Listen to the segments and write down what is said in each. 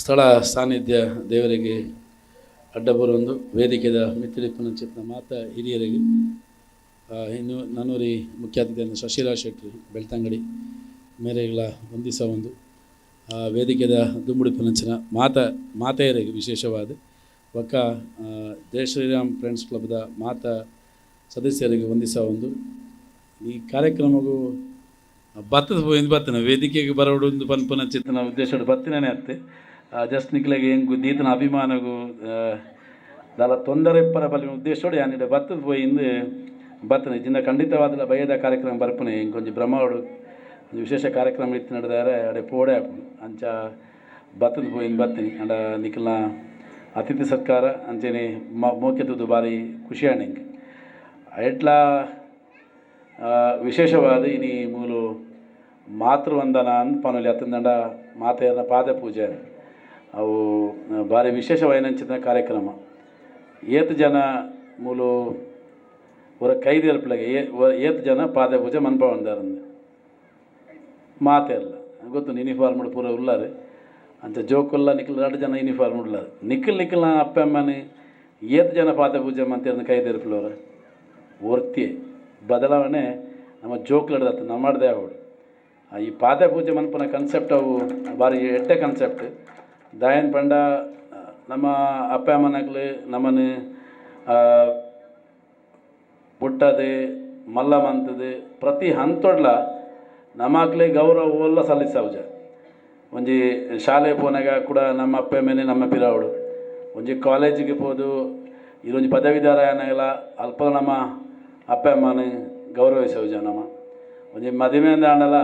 ಸ್ಥಳ ಸಾನ್ನಿಧ್ಯ ದೇವರಿಗೆ ಅಡ್ಡ ಒಂದು ವೇದಿಕೆದ ಮಿತ್ತಿಲಿಪ್ಪನ ಚಿತ್ರ ಮಾತ ಹಿರಿಯರಿಗೆ. ಇನ್ನು ನಾನೂರಿ ಮುಖ್ಯ ಅತಿಥಿಯನ್ನು ಶಶಿರಾಜ್ ಶೆಟ್ಟಿ, ಬೆಳ್ತಂಗಡಿ ಮೇರೆಗಳ ಹೊಂದಿಸ ಒಂದು. ವೇದಿಕೆದ ದುಮ್ಮುಡಿ ಪುನಂಚನ ಮಾತ, ಮಾತೆಯರಿಗೆ ವಿಶೇಷವಾದ. ಒಕ್ಕ ಜಯ ಶ್ರೀರಾಮ್ ಫ್ರೆಂಡ್ಸ್ ಕ್ಲಬ್ದ ಮಾತ ಸದಸ್ಯರಿಗೆ ವಂದಿಸ ಒಂದು. ಈ ಕಾರ್ಯಕ್ರಮಗೂ ಬತ್ತದ ಬರ್ತೇನೆ ವೇದಿಕೆಗೆ ಬರೋಡು ಪನ್ ಪುನಃ ಚಿತ್ತನ ಉದ್ದೇಶ ಬತ್ತಿನೇ ಅತ್ತೆ. ಜಸ್ಟ್ ನಿಕ್ಲೆಗೆ ಹೆಂಗು ದೀತನ ಅಭಿಮಾನಗು ದಾಲ ತೊಂದರೆ ಇಪ್ಪರ ಬಲಿ ಉದ್ದೇಶೋಡು ಯಾನಿಡ ಬತ್ತದ ಹೋಯಿಂದ ಬತ್ತನೆ. ಜಿನ್ನ ಖಂಡಿತವಾದ ಭಯದ ಕಾರ್ಯಕ್ರಮ ಬರ್ಪನೆ. ಹಿಂಗೆ ಕೊಂಚ ಬ್ರಹ್ಮೋಡು ಒಂದು ವಿಶೇಷ ಕಾರ್ಯಕ್ರಮ ಇತ್ತು ನಡೆದಾರೆ, ಅಡೆ ಪೋಡೆ ಅಂಚ ಬತ್ತದ ಹೋಯಿಂದ ಬರ್ತೀನಿ ಅಂಡ ನಿಖಿಲ್ನ ಅತಿಥಿ ಸತ್ಕಾರ ಅಂಚೆನೆ ಮೋಕ್ಯತದ್ದು ಭಾರಿ ಖುಷಿಯಾಣ ಹಿಂಗೆ. ಎಟ್ಲ ವಿಶೇಷವಾದ ಇನಿ ಮೂಲು ಮಾತೃವಂದನ ಅಂತ ಪನಲಿ ಅತ್ತಂದಂಡ ಮಾತೆಯರ ಪಾದ ಪೂಜೆ ಅವು ಭಾರಿ ವಿಶೇಷವಾಯಿನಂಚಿನ ಕಾರ್ಯಕ್ರಮ. ಏತ್ ಜನ ಮೂಲು ಒರ ಏ ಒ- ಏತ್ ಜನ ಪಾದ ಪೂಜೆ ಮನ್ಪ ಬಂದಾರಂದು ಮಾತೆ ಅಲ್ಲ. ಗೊತ್ತು ಯೂನಿಫಾರ್ಮ್ ಪೂರ ಉಳ್ಳಾರೆ. ಅಂತ ಜೋಕುಲ್ಲ, ನಿಖಲ್, ಎರಡು ಜನ ಯೂನಿಫಾರ್ಮ್ ಉಳ್ಳಾರೆ. ನಿಖಲ್ ನಿಖಲ್ನ ಅಪ್ಪ, ಅಮ್ಮನ, ಏತ್ ಜನ ಪಾದ ಪೂಜೆ ಮಂತಿರನ್ನ ಕೈದಿರ್ಪಿಳವ್ರ ಒರ್ತಿ ಬದಲಾವಣೆ ನಮ್ಮ ಜೋಕ್ಲಡ್ದತ್ತು ನಮ್ಮಡ್ದೆ ಅವಳು ಆ, ಈ ಪಾದ ಪೂಜೆ ಮನ್ಪನ ಕನ್ಸೆಪ್ಟ್ ಅವು ಭಾರಿ ಎಡ್ಡೆ ಕನ್ಸೆಪ್ಟ್ ದಾಯನ್ ಪಂಡ, ನಮ್ಮ ಅಪ್ಪ ಅಮ್ಮನಾಗಲಿ ನಮ್ಮನ್ನು ಪುಟ್ಟದೆ ಮಲ್ಲ ಮಂತದೆ ಪ್ರತಿ ಹಂತೊಡ್ಲ ನಮಕ್ಲೆ ಗೌರವ ಎಲ್ಲ ಸಲ್ಲಿಸವುಜ ಒಂಜಿ ಶಾಲೆ ಪೋನಾಗ ಕೂಡ ನಮ್ಮ ಅಪ್ಪ ಮೇಲೆ ನಮ್ಮ ಪಿರಾವಡು. ಒಂಜಿ ಕಾಲೇಜಿಗೆ ಪೋದು ಇರೊಂಜಿ ಪದವೀಧರ ಏನಾಗಲ್ಲ ಅಲ್ಪ ನಮ್ಮ ಅಪ್ಪ ಅಮ್ಮನ ಗೌರವಿಸವುಜ ನಮ್ಮ. ಒಂಜಿ ಮದುವೆ ಆಂಡಲ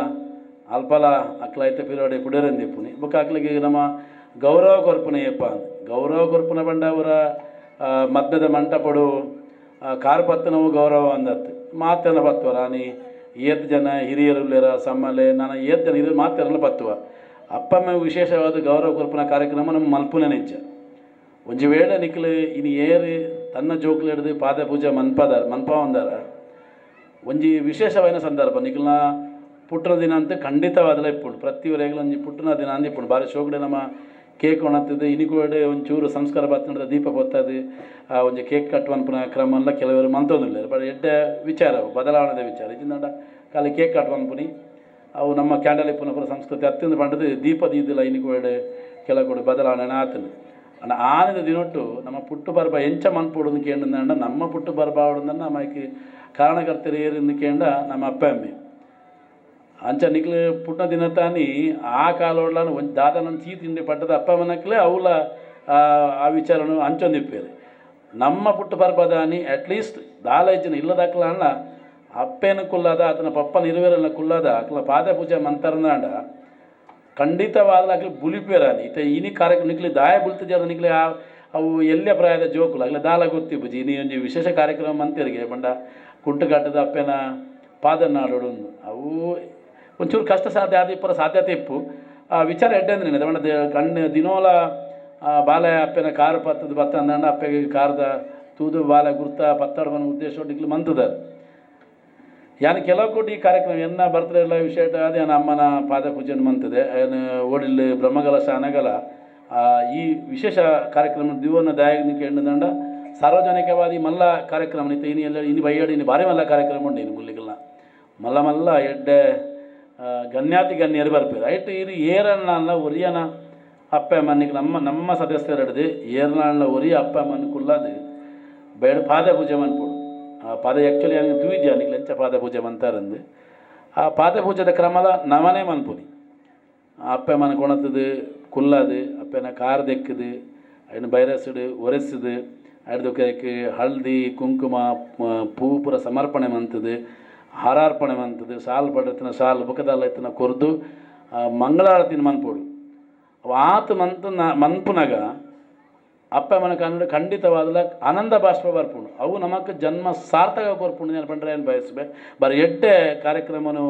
ಅಲ್ಪಲ ಅಕ್ಲ ಐತೆ ಪಿರಾವಡೆ ಪುಡೇರಂದಿಪ್ಪುನಿ ಬುಕ್ಕ ಅಕ್ಲಿಗೆ ನಮ್ಮ ಗೌರವ ಕೊರ್ಪುನಯ್ಯಪ್ಪ. ಗೌರವ ಕೊರ್ಪುನ ಬಂಡವರ ಮದ್ದದ ಮಂಟಪಡು ಕಾರ್ಪತ್ತನವು ಕಾರ್ ಪತ್ತನವು ಗೌರವ ಅಂದತ್ತು. ಮಾತನ ಬತ್ತುವ ರಾಣಿ, ಏತ್ ಜನ ಹಿರಿಯರುಲ್ಲೇರ ಸಮ್ಮಲೆ, ನಾನು ಏತ್ ಜನ ಹಿರಿಯರು ಮಾತೆಲ್ಲ ಬತ್ತುವ ಅಪ್ಪಮ್ಮ ವಿಶೇಷವಾದ ಗೌರವ ಕೊರ್ಪುನ ಕಾರ್ಯಕ್ರಮ ನಮ್ಮ ಮಲ್ಪುನ ನಿಜ. ಒಂಜಿ ವೇಳೆ ನಿಖಲು ಇನ್ನು ಏರಿ ತನ್ನ ಜೋಕ್ಲು ಹಿಡಿದು ಪಾದ ಪೂಜೆ ಮನ್ಪದ ಮನ್ಪ ಒಂದಾರ. ಒಂಜಿ ವಿಶೇಷವಾದ ಸಂದರ್ಭ ನಿಖಲ್ನ ಪುಟ್ಟನ ದಿನ ಅಂತ ಖಂಡಿತವಾದಲ್ಲ ಇಪ್ಪುಂಡು. ಪ್ರತಿ ಊರೆಗಳು ಒಂಜಿ ಪುಟ್ಟನ ದಿನ ಅಂತ ಇಪ್ಪುಂಡು. ಭಾರಿ ಶೋಕಡೆ ನಮ್ಮ ಕೇಕ್ ಒಣಗ್ತದೆ ಇನಿಕೋಡೆ ಒಂಚೂರು ಸಂಸ್ಕಾರ ಪತ್ತುಂಡ ದೀಪ ಬರ್ತದೆ ಆ ಒಂಜಿ ಕೇಕ್ ಕಟ್ಟುವಂಥ ಕ್ರಮ ಎಲ್ಲ ಕೆಲವರು ಮಂತೊಂದಿಲ್ಲ ಬಟ್ ಎಡ್ಡೆ ವಿಚಾರ, ಬದಲಾವಣೆದ ವಿಚಾರ. ಇದನ್ನ ಖಾಲಿ ಕೇಕ್ ಕಟ್ಟುವನ್ಪುನಿ ಅವು ನಮ್ಮ ಕ್ಯಾಂಡಲ್ ಇಪ್ಪುನ ಪುರ ಸಂಸ್ಕೃತಿ ಅತ್ಯಂತ ಪಂಡದು ದೀಪ ದೀದಿಲ್ಲ ಇನಿಕೋಡೆ ಕೆಲ ಕೂಡ ಬದಲಾವಣೆ ಆತನು ಅಣ್ಣ, ಆನದ ದಿನೊಟ್ಟು ನಮ್ಮ ಪುಟ್ಟು ಬರ್ಬ ಎಂಚ ಮನ್ಪುಡು ಕೇಂದ್ರ ನಮ್ಮ ಪುಟ್ಟು ಬರ್ಬ ಆವಡನ್ನ ನಮಗೆ ಕಾರಣಕರ್ತರು ಏರಿಂದ ಕೇಂಡ ನಮ್ಮ ಅಪ್ಪ, ಅಮ್ಮೆ. ಅಂಚ ನಿಕ್ಲು ಪುಟ್ಟ ದಿನ ತಾನಿ ಆ ಕಾಲೋಡ್ಲಾನು ಒಂದು ದಾದನೊಂದು ಚೀ ತಿಂಡಿ ಪಟ್ಟದ ಅಪ್ಪ ಮನಕ್ಲೆ ಅವಳ ಆ ವಿಚಾರನು ಅಂಚೊಂದಿಪ್ಪೇರು ನಮ್ಮ ಪುಟ್ಟ ಪರ್ಬದಾನಿ ಅಟ್ಲೀಸ್ಟ್ ದಾಲೈಜಿನ ಇಲ್ಲದಾಕ್ಲ ಅಣ್ಣ, ಅಪ್ಪೇನ ಕುಲ್ಲದ ಆತನ ಪಪ್ಪ ನಿರ್ವೇರನ ಕುಲ್ಲದ ಅಕ್ಲ ಪಾದ ಪೂಜೆ ಮಂತರನಾಂಡ ಖಂಡಿತವಾದ ಅಕ್ಲಿ ಬುಲಿಪೇರಾನಿ ಇತ ಇನಿ ಕಾರ್ಯಕ್ರಮ ನಿಕ್ಲಿ ದಾಯ ಬುಲ್ತಿದ್ಯಾರ ನಿಕ್ಲಿ ಆ, ಅವು ಎಲ್ಲೇ ಪ್ರಾಯದ ಜೋಕುಲು, ಅಗ್ಲ ದಾಲ ಗೊತ್ತಿ ಬುಜಿ ಇನಿ ಒಂಜಿ ವಿಶೇಷ ಕಾರ್ಯಕ್ರಮ ಮಂತಿರಿಗೆ ಬಂಡ ಕುಂಟುಗಾಟದ ಅಪ್ಪೆನ ಉಂದು ಅವು ಒಂಚೂರು ಕಷ್ಟ ಸಾಧ್ಯ ಆದ ಇಪ್ಪರ ಸಾಧ್ಯತೆ ಇಪ್ಪು. ವಿಚಾರ ಎಡ್ಡೆ ಅಂದ್ರೆ ದವಣ ಕಣ್ಣು, ದಿನೋಲ ಬಾಲ ಅಪ್ಪೆನ ಕಾರು ಪತ್ತದ ಬತ್ತ ಅಂದಂಡ ಅಪ್ಪೆಗೆ ಕಾರ್ದ ತೂದು ಬಾಲ ಗುರ್ತ, ಪತ್ತಾಡುವನ ಉದ್ದೇಶ ನಿಕ್ಲಿ ಮಂತದ. ಯಾನು ಕೆಲವು ಕೋಟಿ ಈ ಕಾರ್ಯಕ್ರಮ ಎನ್ನ ಬರ್ತದೆ ಎಲ್ಲ ವಿಷಯ ಅದೇ ಏನು ಅಮ್ಮನ ಪಾದ ಪೂಜೆ ಮಂತದೆ. ಏನು ಓಡಿಲ್ ಬ್ರಹ್ಮಗಲ, ಶಾನಗಲ ಈ ವಿಶೇಷ ಕಾರ್ಯಕ್ರಮ ದಿವನ ದಾಯಕ ಎಂಡದಂಡ ಸಾರ್ವಜನಿಕವಾದಿ ಮಲ್ಲ ಕಾರ್ಯಕ್ರಮ ನಿತ್ತ ಇನಿ ಎಲ್ಲ ಇನಿ ಬೈಯಾಡಿ, ಇನಿ ಭಾರಿ ಮಲ್ಲ ಕಾರ್ಯಕ್ರಮ ಉಂಡು ಇನ್ನು ಮುಲ್ಲಿಗಲ್ಲ ಮಲ್ಲ ಮಲ್ಲ ಎಡ್ಡೆ ಗಣ್ಯಾತಿ ಗಣ್ಯರು ಬರ್ಪಿ ರೈಟ್, ಇರಿ ಏರಣ್ಣ ಒರಿಯನ ಅಪ್ಪ ಅಮ್ಮನಿಗೆ ನಮ್ಮ ನಮ್ಮ ಸದಸ್ಯರು ಹಿಡಿದು ಏರ್ನಾಳ್ನ ಒರಿಯ ಅಪ್ಪ ಅಮ್ಮನ ಕುಲ್ಲದು ಬೇಡ ಪಾದ ಪೂಜೆ ಮನ್ಪುಡು ಆ, ಪಾದ ಆ್ಯಕ್ಚುಲಿ ಹಂಗೆ ತೂಯಿದ್ಯ ನಿಕ್ ಲಂಚ ಪಾದ ಪೂಜೆ ಮಂತಾರಂದು ಆ ಪಾದ ಪೂಜೆದ ಕ್ರಮದ ನಮನೇ ಮನ್ಪುನಿ ಅಪ್ಪ ಮನ ಕೊಣತದು ಕುಲ್ಲದು ಅಪ್ಪನ ಕಾರ್ ದೆಕ್ಕದು ಅಯ್ನ ಬೈರಸುಡು ಒರೆಸುದು ಅಡ್ದಕ್ಕೆ ಹಳದಿ, ಕುಂಕುಮ ಪೂ ಪೂರ ಸಮರ್ಪಣೆ ಮಂತದು. ಹಾರಾರ್ಪಣೆ ಮಂತದ್ದು ಸಾಲು ಪಡತಿನ ಸಾಲು ಬುಕದಲ್ಲ ಎತ್ತಿನ ಕೊರ್ದು ಮಂಗಳಾರತಿನ ಮನ್ಪೋಡು. ಆತ ಮಂತ ಮನ್ಪುನಾಗ ಅಪ್ಪ ಕನ್ನಡ ಖಂಡಿತವಾದಲ ಆನಂದ ಬಾಷ್ಪ ಬರ್ಪುಂಡು ಅವು ನಮಕ್ ಜನ್ಮ ಸಾರ್ಥಕ ಏನು ಪಂಡ್ರೆ ಏನು ಬಯಸ್ಬೆ? ಬರೀ ಎಟ್ಟೆ ಕಾರ್ಯಕ್ರಮನು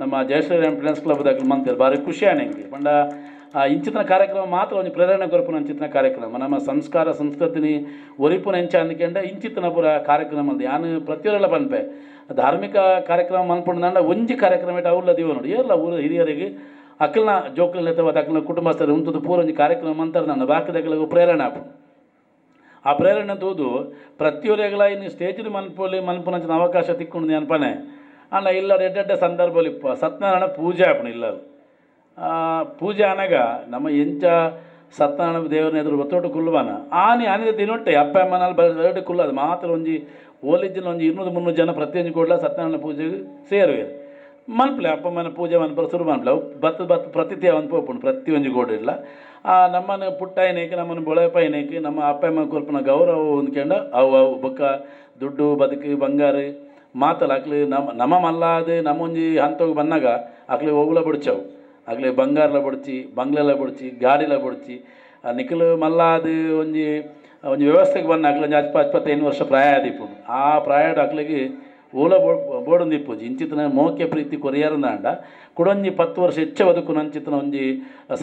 ನಮ್ಮ ಜಯಶ್ರೀರಾಮ್ ಫ್ರೆಂಡ್ಸ್ ಕ್ಲಬ್ದಾಗ ಮಂತಿರ್ ಬಾರಿ ಖುಷಿ ಆನೆಂಗೆ ಪಂಡ, ಆ ಇಂಚಿನ ಕಾರ್ಯಕ್ರಮ ಮಾತ್ರ ಒಂದು ಪ್ರೇರಣೆ ಕೊರ್ಪುನ ಇಂಚಿತನ ಕಾರ್ಯಕ್ರಮ. ನಮ್ಮ ಸಂಸ್ಕಾರ ಸಂಸ್ಕೃತಿನಿ ಒರಿಪುನ ಎಂಚ ಅಂದ್ಕೊಂಡೆ ಇಂಚಿತನ ಪುರ ಕಾರ್ಯಕ್ರಮ ಅಂದ್ ಯಾನು ಪ್ರತಿಯೊರೆಲ್ಲ ಪನ್ಪೆ. ಧಾರ್ಮಿಕ ಕಾರ್ಯಕ್ರಮ ಮನ್ಪುಂಡು ಒಂಜಿ ಕಾರ್ಯಕ್ರಮ ಇಟ್ಟು ಅವ್ರಲ್ಲ ದೀವ ನೋಡಿ. ಎಲ್ಲ ಊರು ಹಿರಿಯರಿಗೆ ಅಕ್ಕಲ್ನ ಜೋಕಲ್ನ ಅಥವಾ ಅಕಲ್ನ ಕುಟುಂಬಸ್ಥರು ಉಂತದ್ದು ಪೂರ ಒಂಜಿ ಕಾರ್ಯಕ್ರಮ ಅಂತಾರೆ ನನ್ನ ಬಾಕಿದಕ್ಕಲಿಗೂ ಪ್ರೇರಣೆ ಆಪು ಆ ಪ್ರೇರಣೆ ತೂದು ಪ್ರತಿಯೊರೆಗಳ ಇನ್ನು ಸ್ಟೇಜಿನ ಮನ್ಪೋಲಿ ಮನ್ಪುನಂಚಿನ ಅವಕಾಶ ತಿಕ್ಕೊಂಡು ಅನ್ಪನೆ ಅಣ್ಣ ಇಲ್ಲ ಎಡ್ಡೆಡ್ಡೆ ಸಂದರ್ಭದಲ್ಲಿ ಪ, ಸತ್ಯನಾರಾಯಣ ಪೂಜೆ ಆಪಣ ಇಲ್ಲ ಪೂಜೆ ಅನಗ ನಮ್ಮ ಎಂಚ ಸತ್ಯನಾರಾಯಣ ದೇವರನ್ನ ಎದುರು ಒತ್ತೊಟ್ಟು ಕುಲ್ವಾನ ಆನೆ ಆನೆದ ತಿನ್ನೊಟ್ಟೆ ಅಪ್ಪ ಅಮ್ಮನಲ್ಲಿ ಬರಡೆ ಕುಲ್ಲದು ಮಾತ್ರ ಒಂಜಿ, ಓಲಿಜ್ಜಿನ ಒಂಜಿ ಇನ್ನೂರು ಮುನ್ನೂರು ಜನ ಪ್ರತಿಯೊಂದು ಕೂಡಲ ಸತ್ಯನಾರಾಯಣ ಪೂಜೆಗೆ ಸೇರುವೆ. ಮನ್ಪ್ಲೆ ಅಪ್ಪ ಮನೆ ಪೂಜೆ ಮನ್ಪರ ಶುರು ಮನ್ಪ್ಲೆ ಬತ್ತು ಬತ್ತು ಪ್ರತಿಥಿಯ ಒಂದು ಪೋಪುಂಡು ಪ್ರತಿ ಒಂಜಿ ಗೋಡು ಇಲ್ಲ. ಆ ನಮ್ಮನ್ನು ಪುಟ್ಟ ಏನೈಕೆ ನಮ್ಮನ್ನು ಬೊಳೆಪ ಏನೈಕೆ ನಮ್ಮ ಅಪ್ಪ ಅಮ್ಮ ಗೌರವ ಹೊಂದ್ಕೊಂಡು ಅವು ಅವು ಬೊಕ್ಕ, ದುಡ್ಡು, ಬದುಕು, ಬಂಗಾರ ಮಾತಲ್ಲ ಅಕ್ಲಿ ನಮ್ಮ ನಮ್ಮ ಮಲ್ಲಾದ ನಮ್ಮೊಂಜಿ ಹಂತೋಗಿ ಬಂದಾಗ ಅಕ್ಲಿ ಹೋಗ್ಲ ಬಿಡ್ಚವು. ಅಕ್ಲಿ ಬಂಗಾರಲ ಬಡ್ಚಿ ಬಂಗ್ಲೆಲ್ಲ ಬಡ್ಚಿ, ಗಾಡಿಲ ಬಡ್ಚಿ ನಿಖಿಲ್ ಮಲ್ಲಾದ ಒಂಜಿ ಒಂಜಿ ವ್ಯವಸ್ಥೆಗೆ ಬಂದ ಅಕ್ಲಿ ಒಂಜಿ ಹಚ್ಪ ಹಚ್ಪತ್ತೈದು ವರ್ಷ ಪ್ರಾಯ ಆದಿಪ್ಪು ಆ ಪ್ರಾಯಡ್ ಅಕ್ಲಿಗೆ ಓಲ ಬೋಡೊಂದು ಇಪ್ಪುಜಿ ಇಂಚಿತನ ಮೋಕೆ ಪ್ರೀತಿ ಕೊರಿಯರನಾಂಡ ಕುಡೊಂಜಿ ಪತ್ತು ವರ್ಷ ಹೆಚ್ಚೆ ಬದುಕು ನಂಚಿತನ ಒಂಜಿ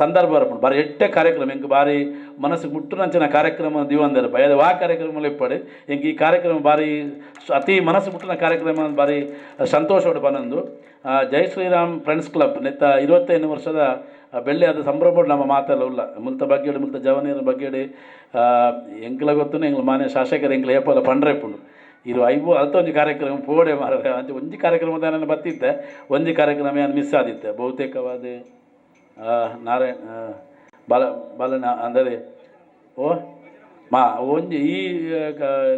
ಸಂದರ್ಭ ಬರ್ಪುಂಡು ಬಾರಿ ಎಟ್ಟೆ ಕಾರ್ಯಕ್ರಮ ಎಂಕ್ ಬಾರಿ ಮನಸ್ಸಿಗೆ ಮುಟ್ಟುನಂಚಿನ ಕಾರ್ಯಕ್ರಮ ದಿವಂದರ. ಬಯದ ವಾ ಕಾರ್ಯಕ್ರಮ ಇಪ್ಪಡೆ ಎಂಕ್ ಈ ಕಾರ್ಯಕ್ರಮ ಬಾರಿ ಅತಿ ಮನಸ್ಸು ಮುಟ್ಟಿನ ಕಾರ್ಯಕ್ರಮ ಬಾರಿ ಸಂತೋಷೋಡು ಬಂದಂದು ಜೈ ಶ್ರೀರಾಮ್ ಫ್ರೆಂಡ್ಸ್ ಕ್ಲಬ್, ನೆತ್ತ ಇರುವತ್ತೈದು ವರ್ಷದ ಬೆಳ್ಳಿ ಬೆಳ್ಳಿಯಾದ ಸಂಭ್ರಮ ನಮ್ಮ ಮಾತೆಲ್ಲ ಉಲ್ಲ ಮುಲ್ತ ಬಗ್ಗೆಡು, ಮುಲ್ತ ಜವನಿಯರ ಬಗ್ಗೆಡೆ ಎಂಕ್ಲ ಗೊತ್ತು ಎಂಗ್ಲ ಮಾನ್ಯ ಶಾಸಕರು, ಎಂಕ್ಲ ಏಪಲ ಪಂಡ್ರೆಪ್ಪುಂಡು. ಇರು ಐವು ಒಂಜಿ ಕಾರ್ಯಕ್ರಮ ಪೋಡೆ ಮಾರೆ ಅಂತ ಒಂದು ಕಾರ್ಯಕ್ರಮದ ನಾನು ಬರ್ತಿದ್ದೆ. ಒಂದು ಕಾರ್ಯಕ್ರಮ ಏನು ಮಿಸ್ ಆದಿತ್ತೆ. ಬಹುತೇಕವಾದ ನಾರಾಯಣ ಬಾಲ ಬಾಲನ ಅಂದರೆ ಓ ಮಾ ಒಂಜಿ ಈ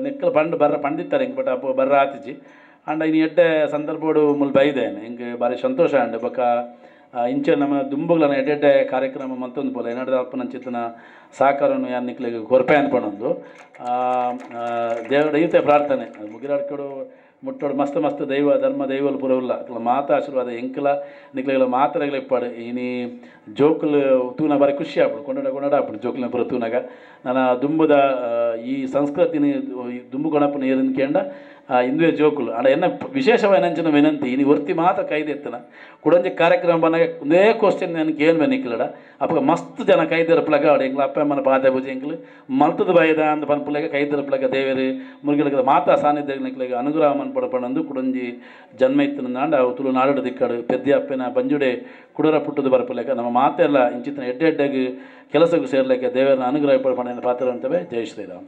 ನೆಕ್ಕಲು ಪಂಡ್ ಬರ್ರ ಪಂಡಿತ್ತಾರೆ ಹಿಂಗೆ ಬಟ್ ಅಪ್ಪ ಬರ್ರ ಆತಿಜಿ. ಅಂಡ ಇನ್ನು ಎಡ್ಡೆ ಸಂದರ್ಭಡು ಮುಲ್ ಬೈದೇನೆ ಹಿಂಗೆ ಭಾರಿ ಸಂತೋಷ ಅಂಡ್ ಬೊಕ ಆ, ಇಂಚೆ ನಮ್ಮ ದುಂಬುಗಳನ್ನ ಎಡ್ಡೆಡ್ಡೆ ಕಾರ್ಯಕ್ರಮ ಮತ್ತೊಂದು ಪೋಲ ಏನಾದ್ರು ಅಪ್ಪನ ಚಿತ್ತನ ಸಹಕಾರವನ್ನು ಯಾರು ನಿಕ್ಲಿಗೆ ಕೊರಪೆ ಅನ್ಪಣೊಂದು ದೇವರ ಈತೆ ಪ್ರಾರ್ಥನೆ. ಮುಗಿರಾಡ್ಕೊಡು, ಮುಟ್ಟೋಡು, ಮಸ್ತ್ ಮಸ್ತ್ ದೈವ, ಧರ್ಮ ದೈವಲ್ ಪುರವಿಲ್ಲ ಅಕ್ಲ ಮಾತ ಆಶೀರ್ವಾದ, ಎಂಕಲ ನಿಕ್ಲೆಗಳ ಮಾತರೆಗಳ ಇಪ್ಪಾಡು ಇನಿ ಜೋಕುಲು ತೂನ ಬಾರಿ ಖುಷಿ ಆಗ್ಬಿಡು. ಕೊಂಡಾಡ ಕೊಂಡಾಡ ಆಗ್ಬಿಡು ಜೋಕುಲಿನ ಪುರ ತೂನಾಗ. ನನ್ನ ದುಂಬುದ ಈ ಸಂಸ್ಕೃತಿನ ದುಂಬು ಗಣಪನ ಏರಿನ ಕೇಂಡ ಇಂದುವೆ ಜೋಕುಲು ಅಂಡ ಎನ್ನ ವಿಶೇಷವಾದ ನಂಚಿನ ವಿನಂತಿ ಇನಿ ಒರ್ತಿ ಮಾತ ಕೈದೆತ್ತನ ಕುಡಂಜಿ ಕಾರ್ಯಕ್ರಮ ಬಂದಾಗ ಒಂದೇ ಕ್ವಶನ್ ನನಗೆ ಏನು ನಿಕ್ಲಡ ಅಪ್ಪ ಮಸ್ತ್ ಜನ ಕೈದಿರಪ್ಲಗ ಅವಡು ಎಂಗ್ಲ ಅಪ್ಪ ಅಮ್ಮನ ಪಾದ ಪೂಜೆ ಎಂಗ್ಲು ಮಲ್ತದ ಬಯದ ಅಂತ ಪನ್ಪುಲೆಗ ಕೈದಿರಪ್ಲಗ ದೇವರು ಮುರುಗಿಲಗ ಮಾತಾ ಸಾನ್ನಿಧ್ಯ ನಿಕ್ಲೆಗ ಅನುಗ್ರಹ ಮನ್ಪಡ ಪಣಂದು ಕುಡಂಜಿ ಜನ್ಮ ಇತ್ತಿನ ನಾಂಡ ಅವು ತುಳು ನಾಡು ದಿಕ್ಕಡು ಪೆದ್ದಿ ಅಪ್ಪನ ಬಂಜುಡೆ ಕುಡರ ಪುಟ್ಟದ ಬರಪಲೆಕ ನಮ್ಮ ಮಾತೆಲ್ಲ ಇಂಚಿತನ ಎಡ್ಡೆ ಎಡ್ಡೆಗೆ ಕೆಲಸಕ್ಕೂ ಸೇರ್ಲಿಕ್ಕೆ ದೇವರನ್ನ ಅನುಗ್ರಹ ಪಡ ಪಾತ್ರ ಅಂತವೆ ಜೈ ಶ್ರೀರಾಮ್